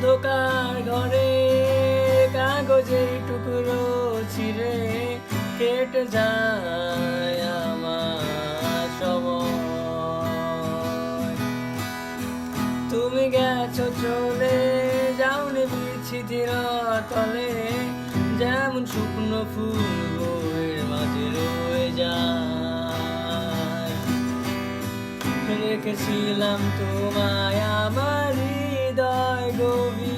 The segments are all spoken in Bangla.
অন্ধকার ঘরে কাগজের টুকরো ছিঁড়ে কেটে যায় আমার সময়। তুমি গেছো চলে, যাওনি বিচ্ছিতির তলে যেমন শুকনো ফুল বইয়ের মাঝে রয়ে যায়। রেখেছিলাম তোমায় আমার হৃদয় গভীরে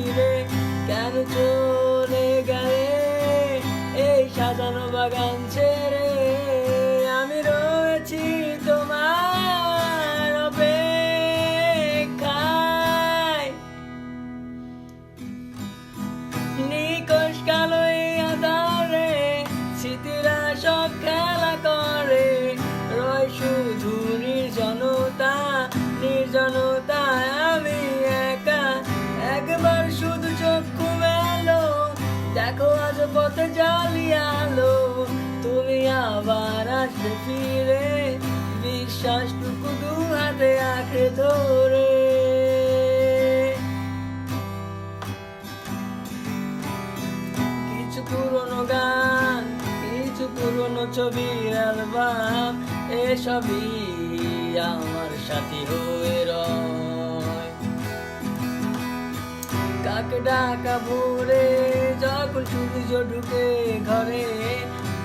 জ্বালিয়ালো তুমি আবার আসবে ফিরে। বিশ্বাসটুকু দু হাতে আঁকড়ে ধরে। কিছু পুরনো গান, কিছু পুরনো ছবির অ্যালবাম, এসবই আমার সাথী হয়ে রয়। কাকে ডাকা ভোরে যখন সূর্য ঢুকে ঘরে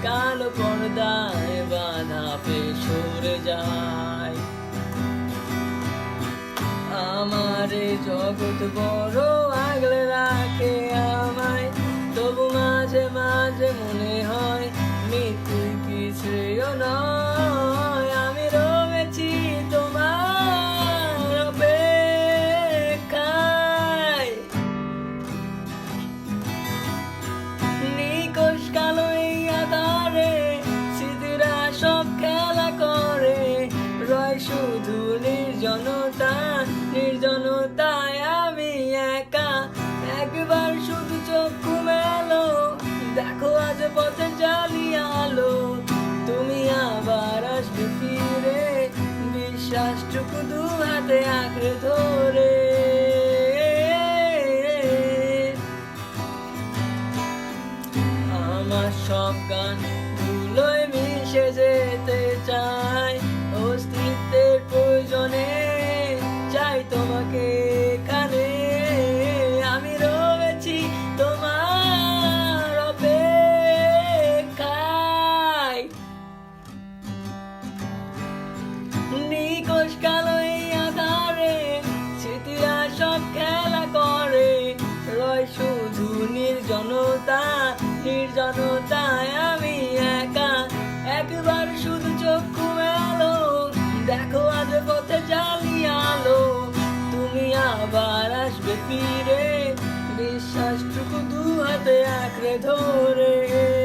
কালো পর্দায় বাধা পেয়ে সরে যায়। আমারে জগৎ বড় সব খেলা করে। রয় শুধু নির্জনতা নির্জনতায় আমি একা। একবার শুধু চক্ষু মেলো, দেখো আজ পথে জ্বালিয়ালো তুমি আবার আসবে ফিরে, বিশ্বাসটুকু দু হাতে আঁকড়ে ধরে। আমার সব গান ধুলোয় মিশে যেতে চাই পথে জ্বালিয়ালো তুমি আবার আসবে ফিরে। বিশ্বাসটুকু দু হাতে আঁকড়ে ধরে।